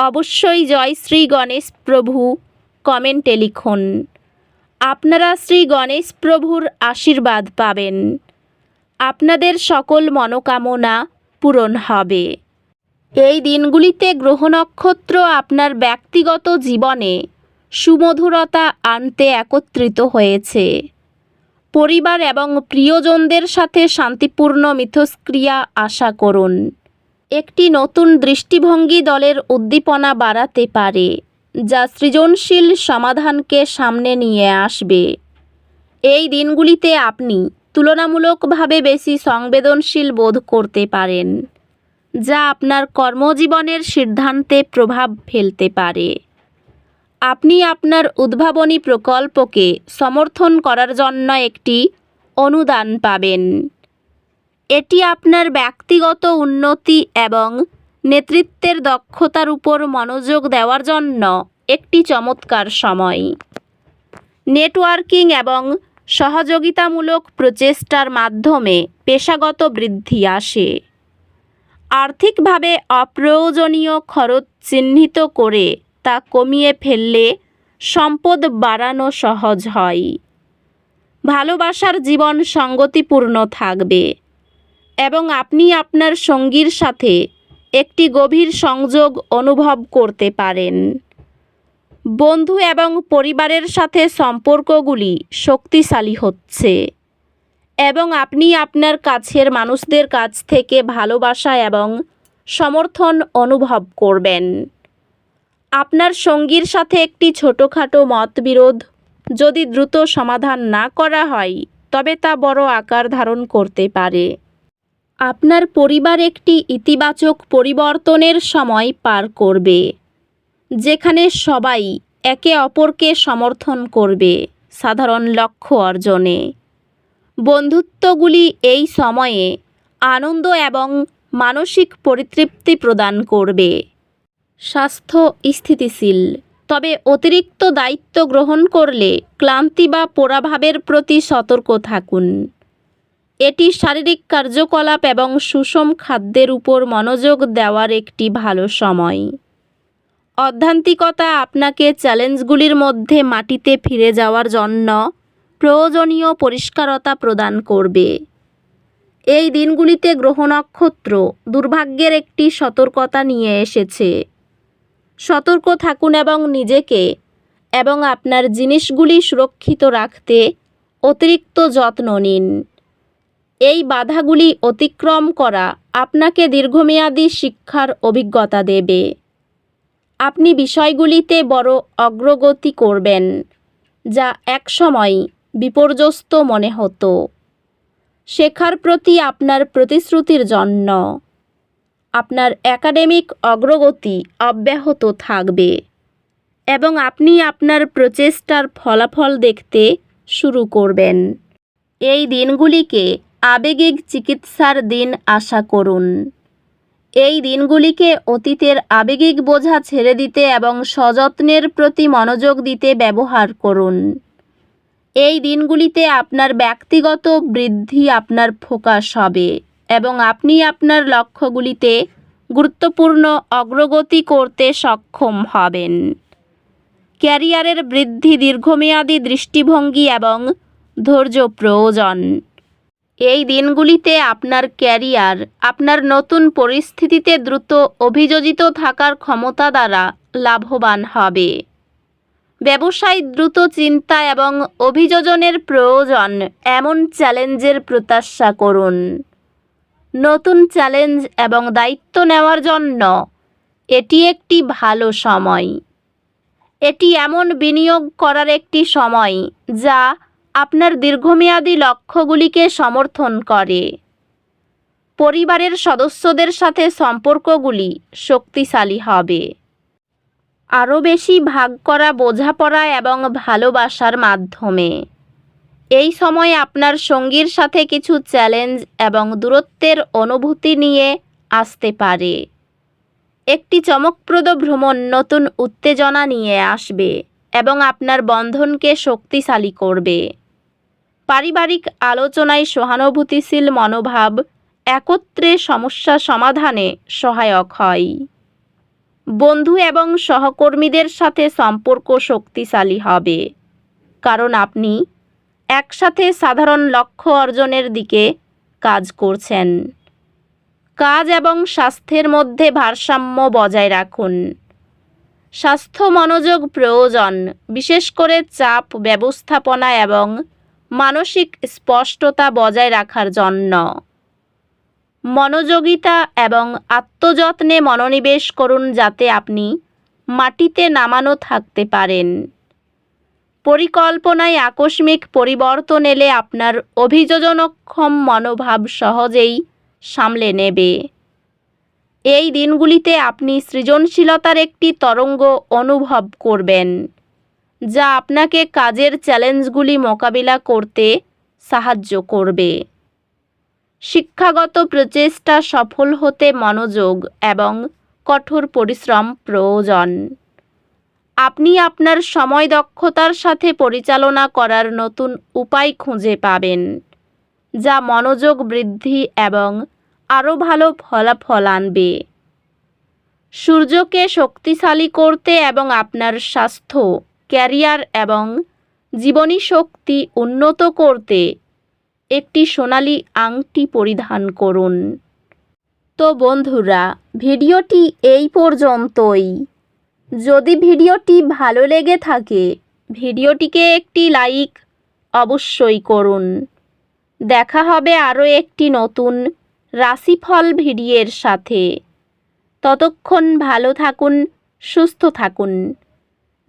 অবশ্যই জয় শ্রী গণেশ প্রভু, কমেন্টে লিখুন। আপনারা শ্রী গণেশ প্রভুর আশীর্বাদ পাবেন। আপনাদের সকল মনোকামনা পূরণ হবে। এই দিনগুলিতে গ্রহ নক্ষত্র আপনার ব্যক্তিগত জীবনে সুমধুরতা আনতে একত্রিত হয়েছে। পরিবার এবং প্রিয়জনদের সাথে শান্তিপূর্ণ মিথস্ক্রিয়া আশা করুন। একটি নতুন দৃষ্টিভঙ্গি দলের উদ্দীপনা বাড়াতে পারে, যা সৃজনশীল সমাধানকে সামনে নিয়ে আসবে। এই দিনগুলিতে আপনি তুলনামূলকভাবে বেশি সংবেদনশীল বোধ করতে পারেন, যা আপনার কর্মজীবনের সিদ্ধান্তে প্রভাব ফেলতে পারে। আপনি আপনার উদ্ভাবনী প্রকল্পকে সমর্থন করার জন্য একটি অনুদান পাবেন। এটি আপনার ব্যক্তিগত উন্নতি এবং নেতৃত্বের দক্ষতার উপর মনোযোগ দেওয়ার জন্য একটি চমৎকার সময়। নেটওয়ার্কিং এবং সহযোগিতামূলক প্রচেষ্টার মাধ্যমে পেশাগত বৃদ্ধি আসে। আর্থিকভাবে অপ্রয়োজনীয় খরচ চিহ্নিত করে তা কমিয়ে ফেললে সম্পদ বাড়ানো সহজ হয়। ভালোবাসার জীবন সঙ্গতিপূর্ণ থাকবে। এবং আপনি আপনার সঙ্গীর সাথে একটি গভীর সংযোগ অনুভব করতে পারেন। বন্ধু এবং পরিবারের সাথে সম্পর্কগুলি শক্তিশালী হচ্ছে এবং আপনি আপনার কাছের মানুষদের কাছ থেকে ভালোবাসা এবং সমর্থন অনুভব করবেন। আপনার সঙ্গীর সাথে একটি ছোটোখাটো মতবিরোধ যদি দ্রুত সমাধান না করা হয়, তবে তা বড় আকার ধারণ করতে পারে। আপনার পরিবার একটি ইতিবাচক পরিবর্তনের সময় পার করবে, যেখানে সবাই একে অপরকে সমর্থন করবে, সাধারণ লক্ষ্য অর্জনে। বন্ধুত্বগুলি এই সময়ে আনন্দ এবং মানসিক পরিতৃপ্তি প্রদান করবে। স্বাস্থ্য স্থিতিশীল, তবে অতিরিক্ত দায়িত্ব গ্রহণ করলে ক্লান্তি বা পোড়াভাবের প্রতি সতর্ক থাকুন। এটি শারীরিক কার্যকলাপ এবং সুষম খাদ্যের উপর মনোযোগ দেওয়ার একটি ভালো সময়। অধ্যান্তিকতা আপনাকে চ্যালেঞ্জগুলির মধ্যে মাটিতে ফিরে যাওয়ার জন্য প্রয়োজনীয় পরিষ্কারতা প্রদান করবে। এই দিনগুলিতে গ্রহ নক্ষত্র দুর্ভাগ্যের একটি সতর্কতা নিয়ে এসেছে। সতর্ক থাকুন এবং নিজেকে এবং আপনার জিনিসগুলি সুরক্ষিত রাখতে অতিরিক্ত যত্ন নিন। এই বাধাগুলি অতিক্রম করা আপনাকে দীর্ঘমেয়াদী শিক্ষার অভিজ্ঞতা দেবে। আপনি বিষয়গুলিতে বড় অগ্রগতি করবেন, যা একসময় বিপর্যস্ত মনে হতো। শেখার প্রতি আপনার প্রতিশ্রুতির জন্য আপনার একাডেমিক অগ্রগতি অব্যাহত থাকবে এবং আপনি আপনার প্রচেষ্টার ফলাফল দেখতে শুরু করবেন। এই দিনগুলিকে আবেগিক চিকিৎসার দিন আশা করুন। এই দিনগুলিকে অতীতের আবেগিক বোঝা ছেড়ে দিতে এবং সযত্নের প্রতি মনোযোগ দিতে ব্যবহার করুন। এই দিনগুলিতে আপনার ব্যক্তিগত বৃদ্ধি আপনার ফোকাস হবে এবং আপনি আপনার লক্ষ্যগুলিতে গুরুত্বপূর্ণ অগ্রগতি করতে সক্ষম হবেন। ক্যারিয়ারের বৃদ্ধি দীর্ঘমেয়াদী দৃষ্টিভঙ্গি এবং ধৈর্য প্রয়োজন। এই দিনগুলিতে আপনার ক্যারিয়ার, আপনার নতুন পরিস্থিতিতে দ্রুত অভিযোজিত থাকার ক্ষমতা দ্বারা লাভবান হবে। ব্যবসায় দ্রুত চিন্তা এবং অভিযোজনের প্রয়োজন, এমন চ্যালেঞ্জের প্রত্যাশা করুন। নতুন চ্যালেঞ্জ এবং দায়িত্ব নেওয়ার জন্য এটি একটি ভালো সময়। এটি এমন বিনিয়োগ করার একটি সময় যা দীর্ঘমেয়াদী লক্ষ্যগুলিকে সমর্থন করে। পরিবারের সদস্যদের সাথে সম্পর্কগুলি শক্তিশালী হবে। আরও বেশি ভাগ করা বোঝাপড়া এবং ভালোবাসার মাধ্যমে। এই সময় আপনার সঙ্গীর সাথে কিছু চ্যালেঞ্জ এবং দূরত্বের অনুভূতি নিয়ে আসতে পারে। একটি চমকপ্রদ ভ্রমণ নতুন উত্তেজনা নিয়ে আসবে এবং আপনার বন্ধনকে শক্তিশালী করবে। পারিবারিক আলোচনায় সহানুভূতিশীল মনোভাব একত্রে সমস্যা সমাধানে সহায়ক হয়। বন্ধু এবং সহকর্মীদের সাথে সম্পর্ক শক্তিশালী হবে। কারণ আপনি একসাথে সাধারণ লক্ষ্য অর্জনের দিকে কাজ করছেন। কাজ এবং স্বাস্থ্যের মধ্যে ভারসাম্য বজায় রাখুন। স্বাস্থ্য মনোযোগ প্রয়োজন, বিশেষ করে চাপ, ব্যবস্থাপনা এবং মানসিক স্পষ্টতা বজায় রাখার জন্য। মনোযোগিতা এবং আত্মযত্নে মনোনিবেশ করুন যাতে আপনি মাটিতে নামানো থাকতে পারেন। পরিকল্পনায় আকস্মিক পরিবর্তন এলে আপনার অভিযোজনক্ষম মনোভাব সহজেই সামলে নেবে। এই দিনগুলিতে আপনি সৃজনশীলতার একটি তরঙ্গ অনুভব করবেন। যা আপনাকে কাজের চ্যালেঞ্জগুলি মোকাবিলা করতে সাহায্য করবে। শিক্ষাগত প্রচেষ্টা সফল হতে মনোযোগ এবং কঠোর পরিশ্রম প্রয়োজন। আপনি আপনার সময় দক্ষতার সাথে পরিচালনা করার নতুন উপায় খুঁজে পাবেন, যা মনোযোগ বৃদ্ধি এবং আরও ভালো ফলাফল আনবে। সূর্যকে শক্তিশালী করতে এবং আপনার স্বাস্থ্য ক্যারিয়ার এবং জীবনী শক্তি উন্নত করতে একটি সোনালি আংটি পরিধান করুন। তো বন্ধুরা, ভিডিওটি এই পর্যন্তই। যদি ভিডিওটি ভালো লেগে থাকে, ভিডিওটিকে একটি লাইক অবশ্যই করুন। দেখা হবে আরও একটি নতুন রাশিফল ভিডিওর সাথে। ততক্ষণ ভালো থাকুন, সুস্থ থাকুন।